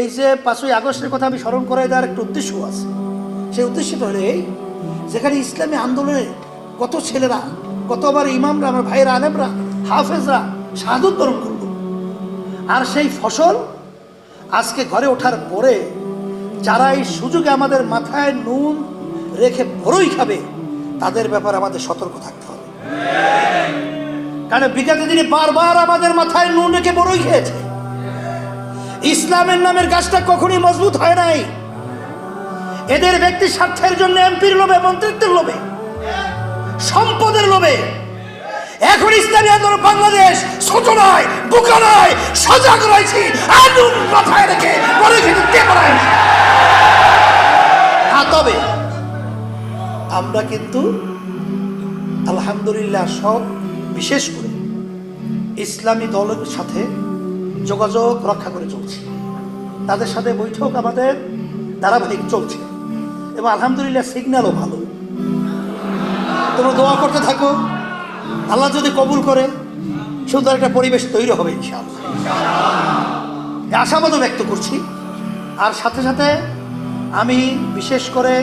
এই যে পাঁচই আগস্টের কথা আমি স্মরণ করাই দেওয়ার একটা উদ্দেশ্য আছে। সেই উদ্দেশ্যটা হলে এই যেখানে ইসলামী আন্দোলনে কত ছেলেরা কত আমার ইমামরা, আমার ভাইয়েরা, আলেমরা, হাফেজরা সাধু বরণ করল। আর সেই ফসল আজকে ঘরে ওঠার পরে যারা এই সুযোগে আমাদের মাথায় নুন রেখে বড়ই খাবে, তাদের ব্যাপারে আমাদের সতর্ক থাকতে হবে। কারণ বিগত দিনে বারবার আমাদের মাথায় নুন রেখে বড়ই খেয়েছে। ইসলামের নামের গাছটা কখনই মজবুত হয় নাই। এদের ব্যক্তি স্বার্থের জন্য এমপির লোভে, মন্ত্রিত্বের লোভে, সম্পদের লোভে। এখন ইসলামী আন্দোলন বাংলাদেশ ছোট নয় বোকা নয় সজাগ রয়েছি। আলুন মাথায় রেখে বড় খেতে কে পারায় হ্যাঁ তবে আমরা কিন্তু আলহামদুলিল্লাহ সব বিশেষ করে ইসলামী দলের সাথে যোগাযোগ রক্ষা করে চলছি। তাদের সাথে বৈঠক আমাদের ধারাবাহিক চলছে। এবং আলহামদুলিল্লাহ সিগন্যালও ভালো। তোমরা দোয়া করতে থাকো। আল্লাহ যদি কবুল করে, সুন্দর একটা পরিবেশ তৈরি হবে ইনশাআল্লাহ। আশাবাদও ব্যক্ত করছি। আর সাথে সাথে আমি বিশেষ করে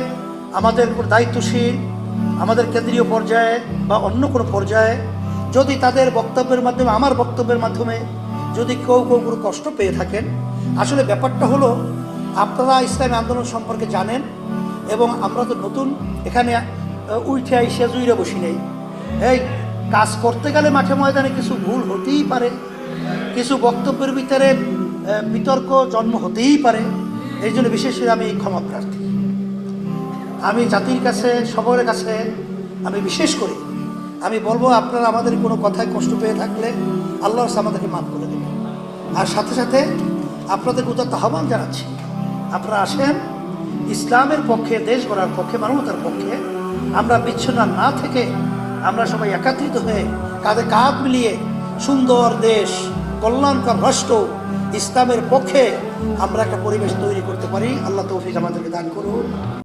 আমাদের দায়িত্বশীল, আমাদের কেন্দ্রীয় পর্যায়ে বা অন্য কোনো পর্যায়ে যদি তাদের বক্তব্যের মাধ্যমে, আমার বক্তব্যের মাধ্যমে যদি কেউ কেউ কোনো কষ্ট পেয়ে থাকেন, আসলে ব্যাপারটা হলো, আপনারা ইসলামী আন্দোলন সম্পর্কে জানেন এবং আমরা তো নতুন, এখানে উঠে আইসে জুইরে বসি নেই। এই, কাজ করতে গেলে মাঠে ময়দানে কিছু ভুল হতেই পারে, কিছু বক্তব্যের ভিতরে বিতর্ক জন্ম হতেই পারে, এই জন্য বিশেষ করে আমি ক্ষমা প্রার্থী। আমি জাতির কাছে সবার কাছে, আমি বিশেষ করে আমি বলব, আপনারা আমাদের কোনো কথায় কষ্ট পেয়ে থাকলে আল্লাহ আমাদেরকে মাফ করে দেবেন। আর সাথে সাথে আপনাদের উদার আহ্বান জানাচ্ছি, আপনারা আসেন, ইসলামের পক্ষে, দেশ গড়ার পক্ষে, মানবতার পক্ষে, আমরা বিচ্ছিন্ন না থেকে আমরা সবাই একাত্রিত হয়ে কাঁধে কাঁধ মিলিয়ে সুন্দর দেশ, কল্যাণকর রাষ্ট্র, ইসলামের পক্ষে আমরা একটা পরিবেশ তৈরি করতে পারি। আল্লাহ তৌফিক আমাদেরকে দান করুন।